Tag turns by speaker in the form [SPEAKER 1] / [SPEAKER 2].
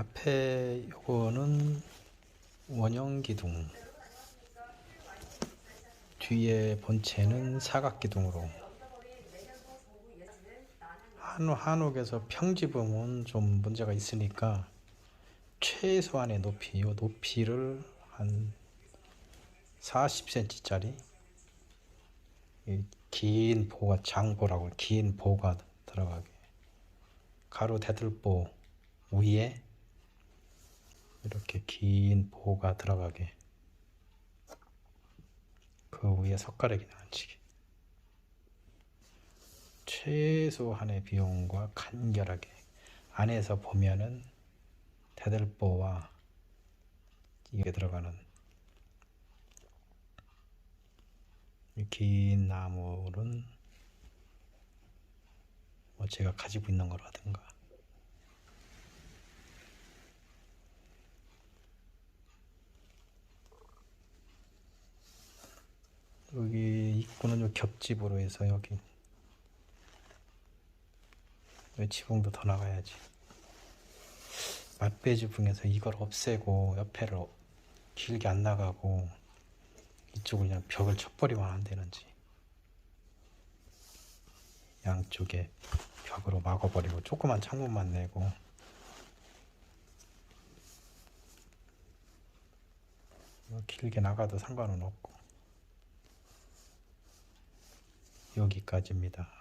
[SPEAKER 1] 앞에 요거는 원형 기둥 뒤에 본체는 사각 기둥으로 한옥, 한옥에서 평지봉은 좀 문제가 있으니까 최소한의 높이 요 높이를 한 40cm 짜리? 긴 보가 장보라고 긴 보가 들어가게. 가로 대들보 위에 이렇게 긴 보가 들어가게. 그 위에 석가래기 나 앉히게. 최소한의 비용과 간결하게 안에서 보면은 대들보와 이게 들어가는 이긴 나무는 뭐 제가 가지고 있는 거라든가 여기 입구는 요 겹집으로 해서 여기. 왜 지붕도 더 나가야지. 맛배 지붕에서 이걸 없애고 옆에를 어- 길게 안 나가고 이쪽을 그냥 벽을 쳐버리면 안 되는지. 양쪽에 벽으로 막아버리고 조그만 창문만 내고. 뭐 길게 나가도 상관은 없고 여기까지입니다.